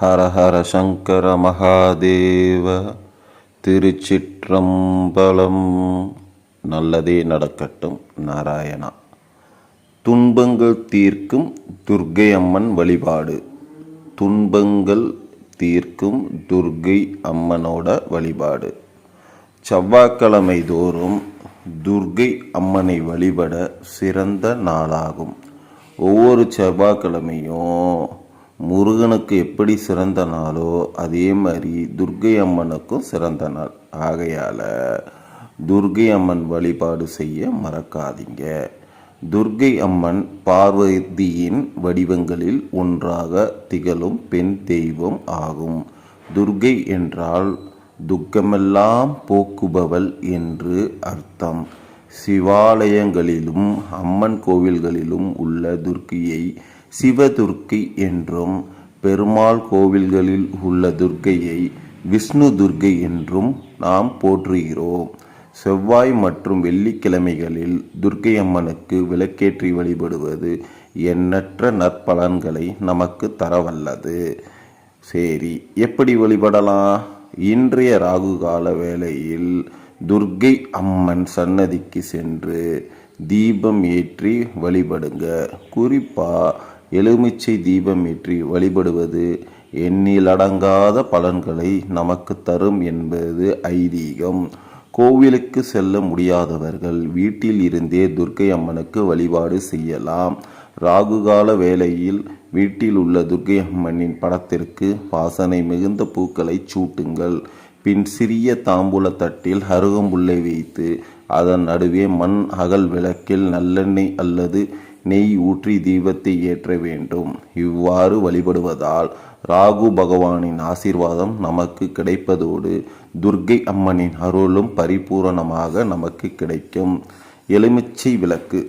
ஹர ஹர சங்கர மகாதேவ திருச்சிற்றம்பலம். நல்லதே நடக்கட்டும் நாராயணா. துன்பங்கள் தீர்க்கும் துர்க்கை அம்மன் வழிபாடு. துன்பங்கள் தீர்க்கும் துர்க்கை அம்மனோட வழிபாடு. செவ்வாய்க்கிழமை தோறும் துர்க்கை அம்மனை வழிபட சிறந்த நாளாகும். ஒவ்வொரு செவ்வாய்க்கிழமையும் முருகனுக்கு எப்படி சிறந்த நாளோ அதே மாதிரி துர்க்கை அம்மனுக்கும் சிறந்த நாள். ஆகையால் துர்க்கை அம்மன் வழிபாடு செய்ய மறக்காதீங்க. துர்க்கை அம்மன் பார்வதியின் வடிவங்களில் ஒன்றாக திகழும் பெண் தெய்வம் ஆகும். துர்க்கை என்றால் துக்கமெல்லாம் போக்குபவள் என்று அர்த்தம். சிவாலயங்களிலும் அம்மன் கோவில்களிலும் உள்ள துர்க்கையை சிவதுர்க்கை என்றும் பெருமாள் கோவில்களில் உள்ள துர்க்கையை விஷ்ணு துர்க்கை என்றும் நாம் போற்றுகிறோம். செவ்வாய் மற்றும் வெள்ளிக்கிழமைகளில் துர்க்கை அம்மனுக்கு விளக்கேற்றி வழிபடுவது எண்ணற்ற நற்பலன்களை நமக்கு தரவல்லது. சரி எப்படி வழிபடலாம்? இன்றைய ராகு கால வேளையில் துர்க்கை அம்மன் சன்னதிக்கு சென்று தீபம் ஏற்றி வழிபடுங்க. குறிப்பாக எலுமிச்சை தீபம் ஏற்றி வழிபடுவது எண்ணிலடங்காத பலன்களை நமக்கு தரும் என்பது ஐதீகம். கோவிலுக்கு செல்ல முடியாதவர்கள் வீட்டில் இருந்தே துர்க்கை அம்மனுக்கு வழிபாடு செய்யலாம். ராகுகால வேளையில் வீட்டில் உள்ள துர்க்கை அம்மனின் படத்திற்கு வாசனை மிகுந்த பூக்களை சூட்டுங்கள். பின் சிறிய தாம்பூல தட்டில் அருகம்புல்லை வைத்து அதன் நடுவே மண் அகல் விளக்கில் நல்லெண்ணெய் அல்லது நெய் ஊற்றி தீபத்தை ஏற்ற வேண்டும். இவ்வாறு வழிபடுவதால் ராகு பகவானின் ஆசீர்வாதம் நமக்கு கிடைப்பதோடு துர்க்கை அம்மனின் அருளும் பரிபூரணமாக நமக்கு கிடைக்கும். எலுமிச்சை விளக்கு.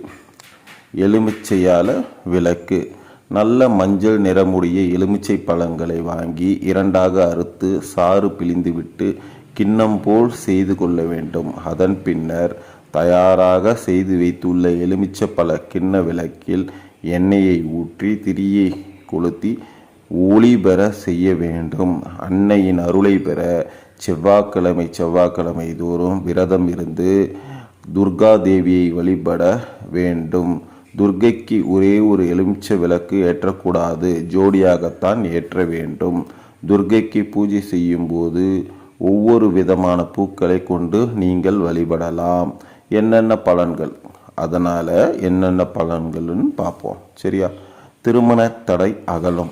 எலுமிச்சையால் விளக்கு. நல்ல மஞ்சள் நிறமுடைய எலுமிச்சை பழங்களை வாங்கி இரண்டாக அறுத்து சாறு பிழிந்துவிட்டு கிண்ணம் போல் செய்து கொள்ள வேண்டும். அதன் பின்னர் தயாராக செய்து வைத்துள்ள எலுமிச்சை பல கிண்ண விளக்கில் எண்ணெயை ஊற்றி திரியை கொளுத்தி ஒளி பெற செய்ய வேண்டும். அன்னையின் அருளை பெற செவ்வாய்க்கிழமை செவ்வாய்க்கிழமை தோறும் விரதம் இருந்து துர்கா தேவியை வழிபட வேண்டும். துர்கைக்கு ஒரே ஒரு எலுமிச்சை விளக்கு ஏற்றக்கூடாது. ஜோடியாகத்தான் ஏற்ற வேண்டும். துர்கைக்கு பூஜை செய்யும் போது ஒவ்வொரு விதமான பூக்களை கொண்டு நீங்கள் வழிபடலாம். என்னென்ன பலன்கள்? அதனால் என்னென்ன பலன்கள்னு பார்ப்போம். சரியா? திருமண தடை அகலும்.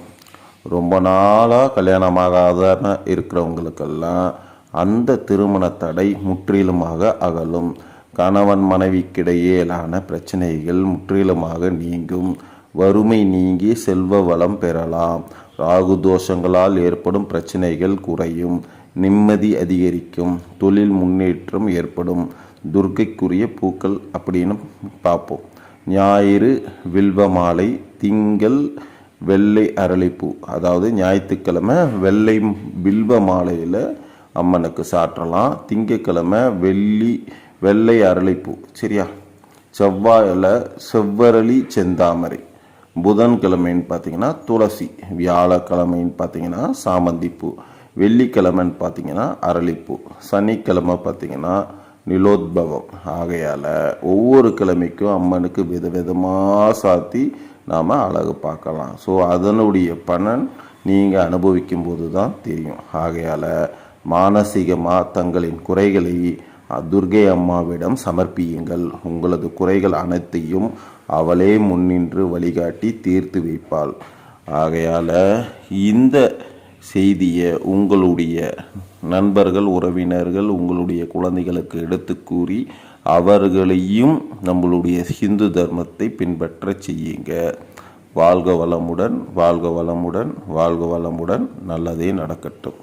ரொம்ப நாளாக கல்யாணமாகாத இருக்கிறவங்களுக்கெல்லாம் அந்த திருமண தடை முற்றிலுமாக அகலும். கணவன் மனைவிக்கிடையேலான பிரச்சனைகள் முற்றிலுமாக நீங்கும். வறுமை நீங்கி செல்வ வளம் பெறலாம். ராகு தோஷங்களால் ஏற்படும் பிரச்சனைகள் குறையும். நிம்மதி அதிகரிக்கும். தொழில் முன்னேற்றம் ஏற்படும். துர்க்கைக்குரிய பூக்கள் அப்படின்னு பார்ப்போம். ஞாயிறு வில்வ மாலை திங்கள் வெள்ளை அரளிப்பூ. அதாவது ஞாயிற்றுக்கிழமை வெள்ளை வில்வ மாலையில் அம்மனுக்கு சாற்றலாம். திங்கக்கிழமை வெள்ளி வெள்ளை அரளிப்பூ. சரியா? செவ்வாயில் செவ்வரளி செந்தாமரை. புதன்கிழமைன்னு பார்த்தீங்கன்னா துளசி. வியாழக்கிழமைன்னு பார்த்தீங்கன்னா சாமந்திப்பூ. வெள்ளிக்கிழமைன்னு பார்த்தீங்கன்னா அரளிப்பூ. சனிக்கிழமை பார்த்தீங்கன்னா நிலோத்பவம். ஆகையால் ஒவ்வொரு கிழமைக்கும் அம்மனுக்கு விதவிதமாக சாத்தி நாம் அழகு பார்க்கலாம். ஸோ அதனுடைய பலன் நீங்கள் அனுபவிக்கும் போது தான் தெரியும். ஆகையால் மானசீகமாக தங்களின் குறைகளை துர்கை அம்மாவிடம் சமர்ப்பியுங்கள். உங்களது குறைகள் அனைத்தையும் அவளே முன்னின்று வழிகாட்டி தீர்த்து வைப்பாள். ஆகையால் இந்த செய்தியை உங்களுடைய நண்பர்கள் உறவினர்கள் உங்களுடைய குழந்தைகளுக்கு எடுத்து கூறி அவர்களையும் நம்மளுடைய ஹிந்து தர்மத்தை பின்பற்ற செய்யுங்க. வாழ்க வளமுடன் வாழ்க வளமுடன் வாழ்க வளமுடன் நல்லதே நடக்கட்டும்.